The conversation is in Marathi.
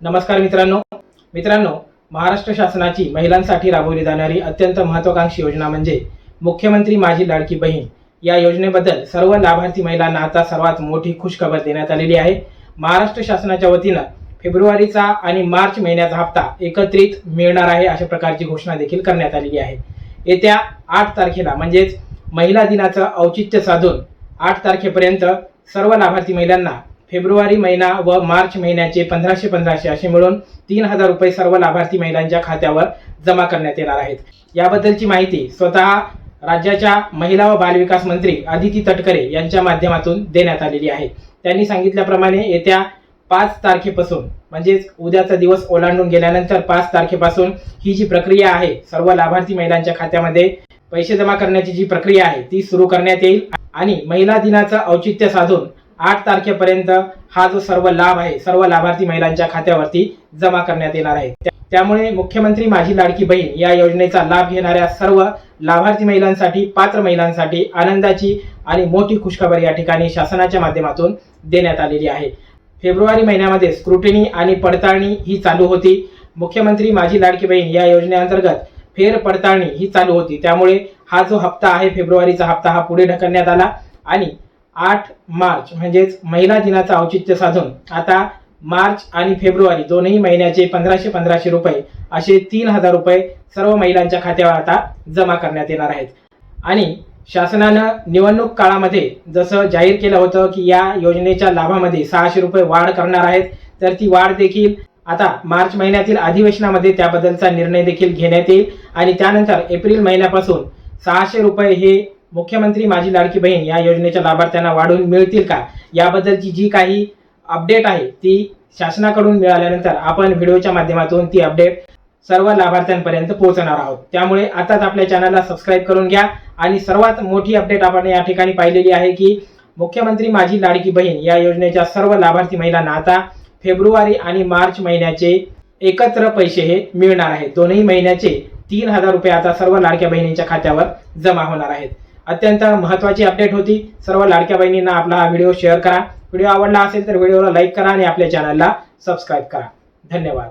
नमस्कार मित्रांनो. मित्रांनो महाराष्ट्र शासनाची महिलांसाठी राबवली जाणारी अत्यंत महत्वाकांक्षी योजना म्हणजे मुख्यमंत्री माझी लाडकी बहीण. या योजनेबद्दल सर्व लाभार्थी महिलांना आता सर्वात मोठी खुशखबर देण्यात आलेली आहे. महाराष्ट्र शासनाच्या वतीनं फेब्रुवारीचा आणि मार्च महिन्याचा हप्ता एकत्रित मिळणार आहे अशा प्रकारची घोषणा देखील करण्यात आलेली आहे. येत्या आठ तारखेला म्हणजेच महिला दिनाचं औचित्य साधून आठ तारखेपर्यंत सर्व लाभार्थी महिलांना फेब्रुवारी महिना व मार्च महिन्याचे पंधराशे पंधराशे असे मिळून तीन हजार रुपये सर्व लाभार्थी महिलांच्या खात्यावर जमा करण्यात येणार आहेत. याबद्दलची माहिती स्वतः राज्याच्या महिला व बालविकास मंत्री अदिती तटकरे यांच्या माध्यमातून देण्यात आलेली आहे. त्यांनी सांगितल्याप्रमाणे येत्या पाच तारखेपासून म्हणजेच उद्याचा दिवस ओलांडून गेल्यानंतर पाच तारखेपासून ही जी प्रक्रिया आहे सर्व लाभार्थी महिलांच्या खात्यामध्ये पैसे जमा करण्याची जी प्रक्रिया आहे ती सुरू करण्यात येईल आणि महिला दिनाचं औचित्य साधून आठ तारखेपर्यंत हा जो सर्व लाभ आहे सर्व लाभार्थी महिलांच्या खात्यावरती जमा करण्यात येणार आहे. त्यामुळे मुख्यमंत्री माझी लाडकी बहीण या योजनेचा लाभ घेणाऱ्या सर्व लाभार्थी महिलांसाठी पात्र महिलांसाठी आनंदाची आणि मोठी खुशखबर या ठिकाणी शासनाच्या माध्यमातून देण्यात आलेली आहे. फेब्रुवारी महिन्यामध्ये स्क्रुटिनी आणि पडताळणी ही चालू होती. मुख्यमंत्री माझी लाडकी बहीण या योजनेअंतर्गत फेर पडताळणी ही चालू होती. त्यामुळे हा जो हप्ता आहे फेब्रुवारीचा हप्ता हा पुढे ढकलण्यात आला आणि आठ मार्च म्हणजेच महिला दिनाचं औचित्य साधून आता मार्च आणि फेब्रुवारी दोनही महिन्याचे पंधराशे पंधराशे रुपये असे तीन हजार रुपये सर्व महिलांच्या खात्यावर आता जमा करण्यात येणार आहेत. आणि शासनानं निवडणूक काळामध्ये जसं जाहीर केलं होतं की या योजनेच्या लाभामध्ये सहाशे रुपये वाढ करणार आहेत तर ती वाढ देखील आता मार्च महिन्यातील अधिवेशनामध्ये त्याबद्दलचा निर्णय देखील घेण्यात येईल आणि त्यानंतर एप्रिल महिन्यापासून सहाशे रुपये हे मुख्यमंत्री माझी लाडकी बहीण या योजनेच्या लाभार्थ्यांना वाढून मिळतील का? याबद्दलची जी काही अपडेट आहे ती शासनाकडून मिळाल्यानंतर आपण व्हिडिओच्या माध्यमातून ती अपडेट सर्व लाभार्थ्यांपर्यंत पोहोचणार आहोत. त्यामुळे आताच आपल्या चॅनलला सबस्क्राईब करून घ्या आणि सर्वात मोठी अपडेट आपण या ठिकाणी पाहिलेली आहे की मुख्यमंत्री माझी लाडकी बहीण या योजनेच्या सर्व लाभार्थी महिलांना आता फेब्रुवारी आणि मार्च महिन्याचे एकत्र पैसे हे मिळणार आहेत. दोनही महिन्याचे तीन हजार रुपये आता सर्व लाडक्या बहिणींच्या खात्यावर जमा होणार आहेत. अत्यंत महत्वाची अपडेट होती. सर्व लाडक्या बहिणींना आपला व्हिडिओ शेअर करा. व्हिडिओ आवडला असेल तर व्हिडिओला लाईक करा आणि आपल्या चॅनलला सबस्क्राईब करा. धन्यवाद.